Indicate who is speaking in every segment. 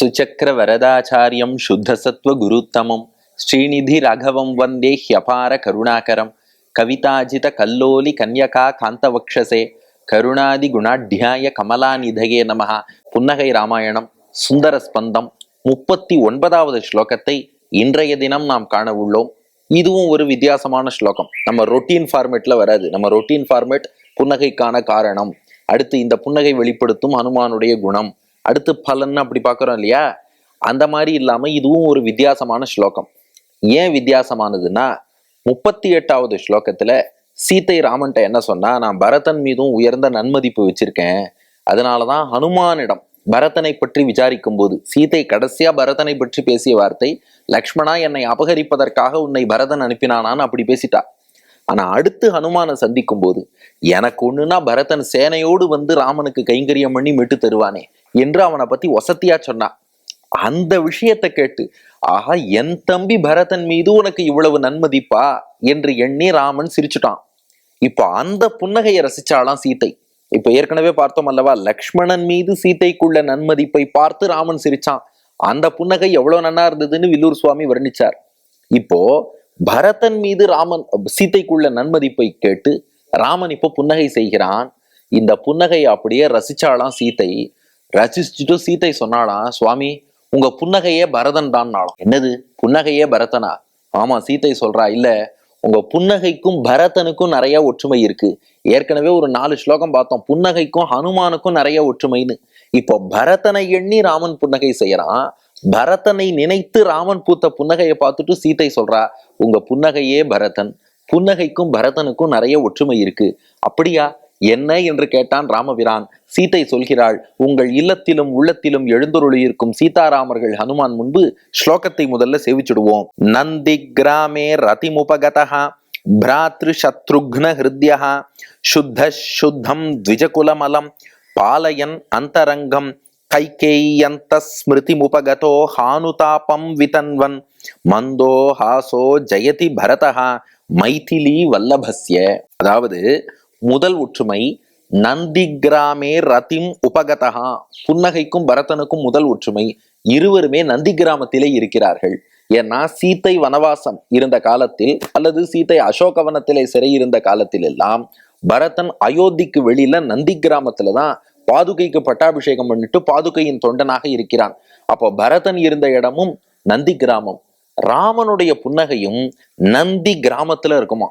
Speaker 1: சுச்சக்கர வரதாச்சாரியம் சுத்தசத்வ குருத்தமம் ஸ்ரீநிதி ராகவம் வந்தே ஹ்யபார கருணாகரம். கவிதாஜித கல்லோலி கன்யகா காந்தவக்ஷசே. கருணாதி குணாட்யாய கமலாநிதயே நம புன்னகை ராமாயணம் சுந்தர ஸ்பந்தம் முப்பத்தி ஒன்பதாவது ஸ்லோகத்தை இன்றைய தினம் நாம் காண உள்ளோம் இதுவும் ஒரு வித்தியாசமான ஸ்லோகம். நம்ம ரொட்டீன் ஃபார்மேட்ல வராது. நம்ம ரொட்டீன் ஃபார்மேட் புன்னகைக்கான காரணம். அடுத்து இந்த புன்னகை வெளிப்படுத்தும் ஹனுமானுடைய குணம். அடுத்து பலன் அப்படி பார்க்குறோம் இல்லையா? அந்த மாதிரி இல்லாமல் இதுவும் ஒரு வித்தியாசமான ஸ்லோகம். ஏன் வித்தியாசமானதுன்னா முப்பத்தி எட்டாவது ஸ்லோகத்தில் சீத்தை ராமன்ட்ட என்ன சொன்னா நான் பரதன் மீதும் உயர்ந்த நன்மதிப்பு வச்சிருக்கேன். அதனாலதான் ஹனுமானிடம் பரதனை பற்றி விசாரிக்கும் போது சீதை கடைசியா பரதனை பற்றி பேசிய வார்த்தை லக்ஷ்மணா என்னை அபகரிப்பதற்காக உன்னை பரதன் அனுப்பினானான்னு அப்படி பேசிட்டா. ஆனா அடுத்து ஹனுமானை சந்திக்கும் போது எனக்கு ஒன்றுன்னா பரதன் சேனையோடு வந்து ராமனுக்கு கைங்கரியம் பண்ணி மீட்டு தருவானே என்று அவனை பத்தி வசத்தியா சொன்னான் அந்த விஷயத்தை கேட்டு ஆஹா என் தம்பி பரதன் மீது உனக்கு இவ்வளவு நன்மதிப்பா? என்று எண்ணி ராமன் சிரிச்சுட்டான். இப்போ அந்த புன்னகையை ரசிச்சாலாம் சீத்தை. இப்ப ஏற்கனவே பார்த்தோம் அல்லவா லக்ஷ்மணன் மீது சீத்தைக்குள்ள நன்மதிப்பை பார்த்து ராமன் சிரிச்சான். அந்த புன்னகை எவ்வளவு நன்னா இருந்ததுன்னு வில்லூர் சுவாமி வர்ணிச்சார். இப்போ பரதன் மீது ராமன் சீத்தைக்குள்ள நன்மதிப்பை கேட்டு ராமன் இப்போ புன்னகை செய்கிறான். இந்த புன்னகை அப்படியே ரசிச்சாலாம் சீதை ரசிச்சுட்டு சீதை சொன்னாலாம் சுவாமி உங்க புன்னகையே பரதன் தான் என்னது? புன்னகையே பரதனா? ஆமா சீத்தை சொல்றா இல்ல உங்க புன்னகைக்கும் பரதனுக்கும் நிறைய ஒற்றுமை இருக்கு. ஏற்கனவே ஒரு நாலு ஸ்லோகம் பார்த்தோம் புன்னகைக்கும் ஹனுமானுக்கும் நிறைய ஒற்றுமைன்னு. இப்போ பரதனை எண்ணி ராமன் புன்னகை செய்யறான். பரதனை நினைத்து ராமன் பூத்த புன்னகையை பார்த்துட்டு சீதை சொல்றா உங்க புன்னகையே பரதன். புன்னகைக்கும் பரதனுக்கும் நிறைய ஒற்றுமை இருக்கு. அப்படியா? என்ன? என்று கேட்டான் ராமபிரான். சீதை சொல்கிறாள் உங்கள் இல்லத்திலும் உள்ளத்திலும் எழுந்தொருளியிருக்கும் சீதாராமர்கள் ஹனுமான் முன்பு ஸ்லோகத்தை முதல்ல சேவிச்சுடுவோம். நந்தி கிராமே ரதிமுபகதா பிராத்ரு சத்ருக்ன ஹிருத்யா சுத்த சுத்தம் த்விஜகுலமலம் பாலயன் அந்தரங்கம் கைகேயந்த ஸ்மிருதிமுபகதோ ஹானுதாபம் விதன்வன். மந்தோ ஹாசோ ஜெயதி பரதஹா மைதிலி வல்லபஸ்ய. அதாவது முதல் ஒற்றுமை நந்தி கிராமே ரதிம் உபகதகா புன்னகைக்கும் பரதனுக்கும் முதல் ஒற்றுமை. இருவருமே நந்தி கிராமத்திலே இருக்கிறார்கள். ஏன்னா சீத்தை வனவாசம் இருந்த காலத்தில் அல்லது சீத்தை அசோகவனத்திலே சிறையிருந்த காலத்தில் எல்லாம் பரதன் அயோத்திக்கு வெளியில நந்தி கிராமத்துல தான் பாதுகைக்கு பட்டாபிஷேகம் பண்ணிட்டு பாதுகையின் தொண்டனாக இருக்கிறான். அப்போ பரதன் இருந்த இடமும் நந்தி கிராமம். ராமனுடைய புன்னகையும் நந்தி கிராமத்துல இருக்குமா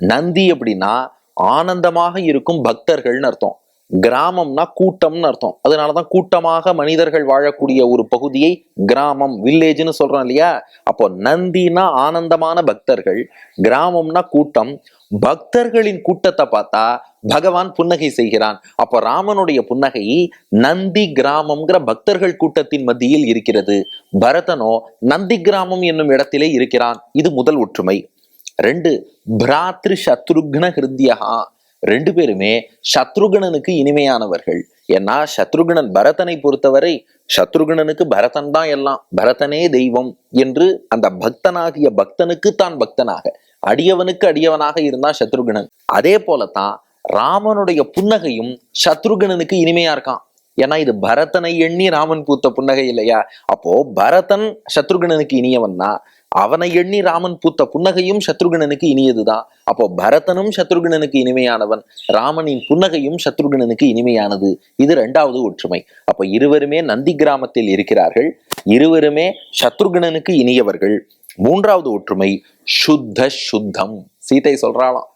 Speaker 1: நந்தி அப்படின்னா ஆனந்தமாக இருக்கும் பக்தர்கள்னு அர்த்தம். கிராமம்னா கூட்டம்னு அர்த்தம். அதனாலதான் கூட்டமாக மனிதர்கள் வாழக்கூடிய ஒரு பகுதியை கிராமம் வில்லேஜ்னு சொல்றோம் இல்லையா? அப்போ நந்தினா ஆனந்தமான பக்தர்கள் கிராமம்னா கூட்டம். பக்தர்களின் கூட்டத்தை பார்த்தா பகவான் புன்னகை செய்கிறான். அப்போ ராமனுடைய புன்னகை நந்தி கிராமம்ங்கிற பக்தர்கள் கூட்டத்தின் மத்தியில் இருக்கிறது. பரதனோ நந்தி கிராமம் என்னும் இடத்திலே இருக்கிறான். இது முதல் ஒற்றுமை. ரெண்டு பிராத்ரு சத்ருக்ன ஹிருத்யகா ரெண்டு பேருமே சத்ருகணனுக்கு இனிமையானவர்கள். ஏன்னா சத்ருகணன் பரதனை பொறுத்தவரை சத்ருகணனுக்கு பரதன் தான் எல்லாம். பரதனே தெய்வம் என்று அந்த பக்தனாகிய பக்தனுக்கு தான் பக்தனாக. அடியவனுக்கு அடியவனாக இருந்தான் சத்ருகணன். அதே போலத்தான் ராமனுடைய புன்னகையும் சத்ருகணனுக்கு இனிமையா இருக்கான். ஏன்னா இது பரதனை எண்ணி ராமன் பூத்த புன்னகை இல்லையா? அப்போ பரதன் சத்ருகணனுக்கு இனியவன்னா அவனை எண்ணி ராமன் பூத்த புன்னகையும் சத்ருகணனுக்கு இனியதுதான். அப்போ பரதனும் சத்ருகணனுக்கு இனிமையானவன் ராமனின் புன்னகையும் சத்ருகணனுக்கு இனிமையானது. இது ரெண்டாவது ஒற்றுமை. அப்போ இருவருமே நந்தி கிராமத்தில் இருக்கிறார்கள். இருவருமே சத்ருகணனுக்கு இனியவர்கள். மூன்றாவது ஒற்றுமை சுத்த சுத்தம். சீதை சொல்றாளாம்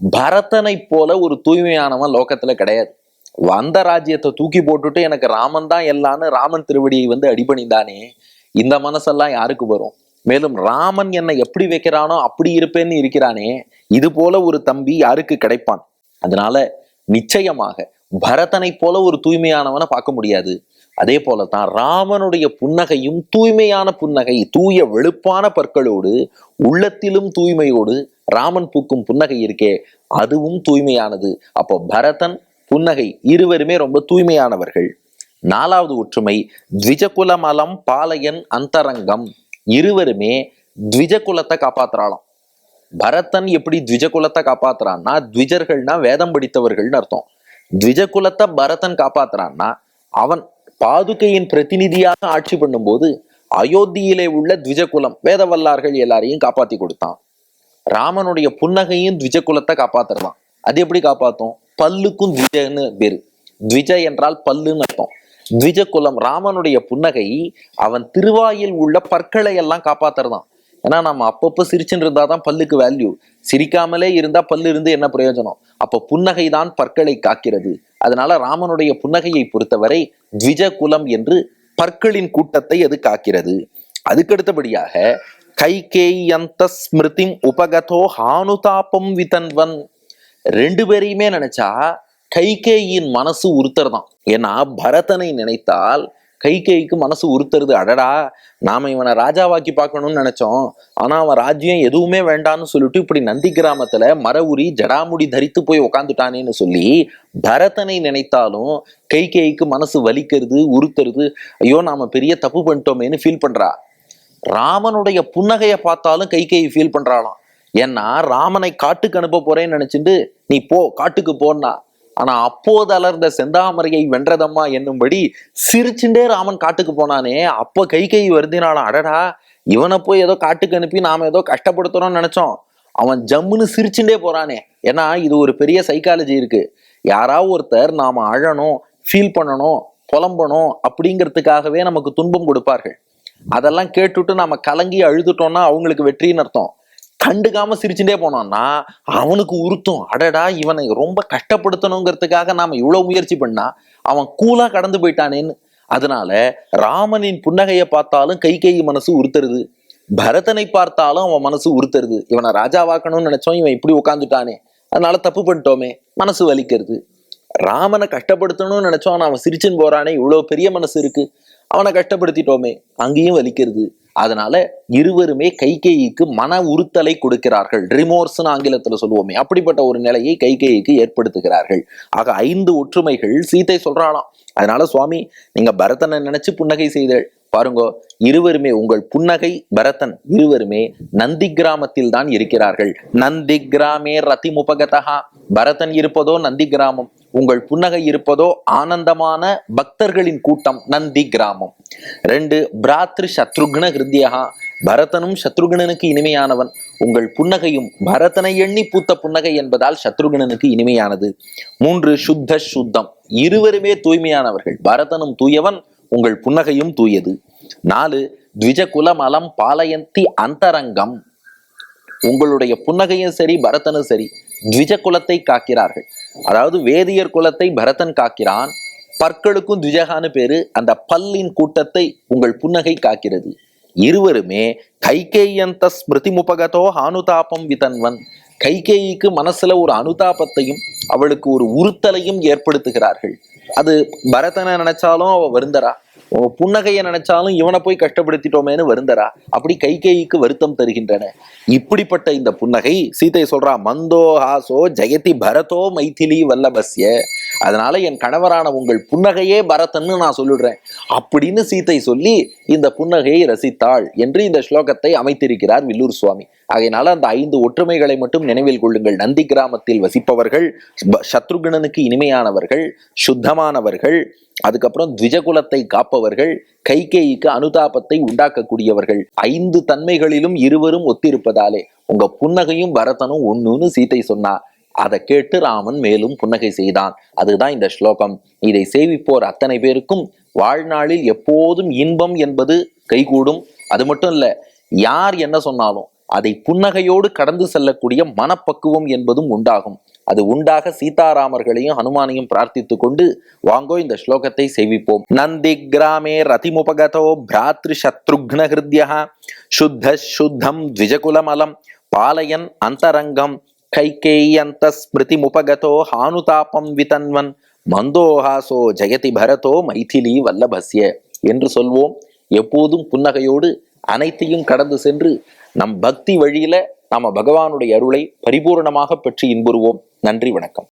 Speaker 1: பரதனை போல ஒரு தூய்மையானவன் லோகத்துல கிடையாது. வந்த ராஜ்யத்தை தூக்கி போட்டுட்டு எனக்கு ராமன் தான் எல்லான்னு ராமன் திருவடியை வந்து அடிபணிந்தானே. இந்த மனசெல்லாம் யாருக்கு வரும்? மேலும் ராமன் என்னை எப்படி வைக்கிறானோ அப்படி இருப்பேன்னு இருக்கிறானே இது போல ஒரு தம்பி யாருக்கு கிடைப்பான்? அதனால நிச்சயமாக பரதனை போல ஒரு தூய்மையானவனை பார்க்க முடியாது. அதே போலதான் ராமனுடைய புன்னகையும் தூய்மையான புன்னகை தூய வெளுப்பான பற்களோடு உள்ளத்திலும் தூய்மையோடு ராமன் பூக்கும் புன்னகை இருக்கே அதுவும் தூய்மையானது. அப்போ பரதன் புன்னகை இருவருமே ரொம்ப தூய்மையானவர்கள். நாலாவது ஒற்றுமை த்விஜகுலமலம் பாலையன் அந்தரங்கம். இருவருமே த்விஜகுலத்தை காப்பாத்துறாளாம். பரதன் எப்படி த்விஜகுலத்தை காப்பாத்துறான்னா த்விஜர்கள்னா வேதம் படித்தவர்கள்னு அர்த்தம். த்விஜகுலத்தை பரதன் காப்பாத்துறான்னா அவன் பாதுகையின் பிரதிநிதியாக ஆட்சி பண்ணும்போது அயோத்தியிலே உள்ள த்விஜகுலம் வேதவல்லார்கள் எல்லாரையும் காப்பாத்தி கொடுத்தான். ராமனுடைய புன்னகையும் த்விஜ குலத்தை காப்பாத்துறதான். அது எப்படி காப்பாத்தும்? பல்லுக்கும் த்விஜன்னு பேரு. த்விஜ என்றால் பல்லுன்னு அர்த்தம். த்விஜகுலம் ராமனுடைய புன்னகை அவன் திருவாயில் உள்ள பற்களை எல்லாம் காப்பாத்துறதான். ஏன்னா நம்ம அப்பப்போ சிரிச்சுன்னு இருந்தாதான் பல்லுக்கு வேல்யூ சிரிக்காமலே இருந்தா பல்லு இருந்து என்ன பிரயோஜனம்? அப்போ புன்னகை தான் பற்களை காக்கிறது. அதனால ராமனுடைய புன்னகையை பொறுத்தவரை த்விஜ குலம் என்று பற்களின் கூட்டத்தை அது காக்கிறது. அதுக்கடுத்தபடியாக கைகேயந்த ஸ்மிருதிம் உபகதோ ஹானுதாபம் விதன்வன். ரெண்டு பேரையுமே நினைச்சா கைகேயின் மனசு உறுத்தறதான் ஏன்னா பரதனை நினைத்தால் கைகேயிக்கு மனசு உறுத்துறது அடடா நாம இவனை ராஜாவாக்கி பார்க்கணும்னு நினைச்சோம். ஆனா அவன் ராஜ்யம் எதுவுமே வேண்டான்னு சொல்லிட்டு இப்படி நந்தி கிராமத்துல மர உரி ஜடாமுடி தரித்து போய் உக்காந்துட்டானேன்னு சொல்லி பரதனை நினைத்தாலும் கைகேயிக்கு மனசு வலிக்கிறது உறுத்துறது ஐயோ நாம பெரிய தப்பு பண்ணிட்டோமேன்னு ஃபீல் பண்றா. ராமனுடைய புன்னகையை பார்த்தாலும் கைகேயி ஃபீல் பண்றாளாம். ஏன்னா ராமனை காட்டுக்கு அனுப்ப போறேன்னு நினைச்சிட்டு நீ போ காட்டுக்கு போன்னா. ஆனா அப்போது அலர்ந்த செந்தாமரையை வென்றதம்மா என்னும்படி சிரிச்சுண்டே ராமன் காட்டுக்கு போனானே. அப்போ கை வருந்தினாலும் அடடா இவனை போய் ஏதோ காட்டுக்கு அனுப்பி நாம ஏதோ கஷ்டப்படுத்துறோம்னு நினைச்சோம். அவன் ஜம்முன்னு சிரிச்சுண்டே போறானே. ஏன்னா இது ஒரு பெரிய சைக்காலஜி இருக்கு. யாராவது ஒருத்தர் நாம அழணும் ஃபீல் பண்ணணும் புலம்பணும் அப்படிங்கிறதுக்காகவே நமக்கு துன்பம் கொடுப்பார்கள். அதெல்லாம் கேட்டுட்டு நாம கலங்கி அழுதுட்டோம்னா அவங்களுக்கு வெற்றின்னு அர்த்தம். கண்டுக்காம சிரிச்சுட்டே போனோம்னா அவனுக்கு உருத்தம் அடடா இவனை ரொம்ப கஷ்டப்படுத்தணுங்கிறதுக்காக நாம இவ்வளவு முயற்சி பண்ணா அவன் கூலா கடந்து போயிட்டானேன்னு. அதனால ராமனின் புன்னகையை பார்த்தாலும் கை கை மனசு உறுத்துறது. பரதனை பார்த்தாலும் அவன் மனசு உறுத்துறது. இவனை ராஜாவாக்கணும்னு நினைச்சோம் இவன் இப்படி உட்காந்துட்டானே அதனால தப்பு பண்ணிட்டோமே மனசு வலிக்கிறது. ராமனை கஷ்டப்படுத்தணும்னு நினைச்சோம் அவன் சிரிச்சுன்னு போறானே இவ்வளவு பெரிய மனசு இருக்கு. அவனை கஷ்டப்படுத்திட்டோமே அங்கேயும் வலிக்கிறது. அதனால இருவருமே கைகேயிக்கு மன உறுத்தலை கொடுக்கிறார்கள். ரிமோர்ஸ்னு ஆங்கிலத்துல சொல்லுவோமே. அப்படிப்பட்ட ஒரு நிலையை கைகேயிக்கு ஏற்படுத்துகிறார்கள். ஆக ஐந்து ஒற்றுமைகள் சீத்தை சொல்றாளாம். அதனால சுவாமி நீங்க பரதனை நினைச்சு புன்னகை செய்தல் பாருங்க இருவருமே உங்கள் புன்னகை பரதன் இருவருமே நந்தி கிராமத்தில் தான் இருக்கிறார்கள். நந்தி கிராமே ரதிமுபகதா பரதன் இருப்பதோ நந்தி கிராமம். உங்கள் புன்னகை இருப்பதோ ஆனந்தமான பக்தர்களின் கூட்டம் நந்தி கிராமம். ரெண்டு பிராத்ரு சத்ருக்ன ஹிருத்யகா பரதனும் சத்ருகுணனுக்கு இனிமையானவன். உங்கள் புன்னகையும் பரதனை எண்ணி பூத்த புன்னகை என்பதால் சத்ருகுணனுக்கு இனிமையானது. மூன்று சுத்த சுத்தம். இருவருமே தூய்மையானவர்கள். பரதனும் தூயவன் உங்கள் புன்னகையும் தூயது. நாலு த்விஜ குலமலம் பாலயந்தி அந்தரங்கம். உங்களுடைய புன்னகையும் சரி பரதனும் சரி த்விஜ குலத்தை காக்கிறார்கள். அதாவது வேதியர் குலத்தை பரதன் காக்கிறான். பற்களுக்கும் த்விஜகான்னு பேரு. அந்த பல்லின் கூட்டத்தை உங்கள் புன்னகை காக்கிறது. இருவருமே கைகேயந்த ஸ்மிருதி முபகதோ ஹானுதாபம் விதன்வன். கைகேயிக்கு மனசுல ஒரு அனுதாபத்தையும் அவளுக்கு ஒரு உறுத்தலையும் ஏற்படுத்துகிறார்கள். அது பரதனை நினைச்சாலும் அவ வருந்தரா புன்னகையை நினைச்சாலும் இவனை போய் கஷ்டப்படுத்திட்டோமேன்னு வருந்தரா அப்படி கைகேயிக்கு வருத்தம் தருகின்றன. இப்படிப்பட்ட இந்த புன்னகை சீதை சொல்றா மந்தோ ஹாசோ ஜெயதி பரதோ மைதிலி வல்லபஸ்ய. அதனால என் கணவரான உங்கள் புன்னகையே பரதன்னு நான் சொல்லிடுறேன். அப்படின்னு சீத்தை சொல்லி இந்த புன்னகையை ரசித்தாள் என்று இந்த ஸ்லோகத்தை அமைத்திருக்கிறார் வில்லூர் சுவாமி. ஆகையினால அந்த ஐந்து ஒற்றுமைகளை மட்டும் நினைவில் கொள்ளுங்கள். நந்தி கிராமத்தில் வசிப்பவர்கள் ப- இனிமையானவர்கள் சுத்தமானவர்கள் அதுக்கப்புறம் த்விஜகுலத்தை காப்பவர்கள் கைகேயிக்கு அனுதாபத்தை உண்டாக்கக்கூடியவர்கள். ஐந்து தன்மைகளிலும் இருவரும் ஒத்திருப்பதாலே உங்க புன்னகையும் பரதனும் ஒண்ணுன்னு சீத்தை சொன்னா. அதை கேட்டு ராமன் மேலும் புன்னகை செய்தான். அதுதான் இந்த ஸ்லோகம். இதை சேவிப்போர் அத்தனை பேருக்கும் வாழ்நாளில் எப்போதும் இன்பம் என்பது கைகூடும். அது மட்டும் இல்ல யார் என்ன சொன்னாலும் அதை புன்னகையோடு கடந்து செல்லக்கூடிய மனப்பக்குவம் என்பதும் உண்டாகும். அது உண்டாக சீதாராமர்களையும் ஹனுமானையும் பிரார்த்தித்து கொண்டு வாங்கோ இந்த ஸ்லோகத்தை சேவிப்போம். நந்தி கிராமே ரதிமுபகதோ பிராத்ரு சத்ருக்ன ஹிருத்யா சுத்த சுத்தம் த்விஜகுலமலம் பாலயன் அந்தரங்கம் கைகேயந்த ஸ்மிருதி முபகதோ ஹானுதாபம் விதன்வன் மந்தோஹாசோ ஜெயதி பரதோ மைதிலி வல்லபஸ்ய என்று சொல்வோம். எப்போதும் புன்னகையோடு அனைத்தையும் கடந்து சென்று நம் பக்தி வழியில நாம பகவானுடைய அருளை பரிபூர்ணமாக பெற்று இன்புறுவோம். நன்றி வணக்கம்.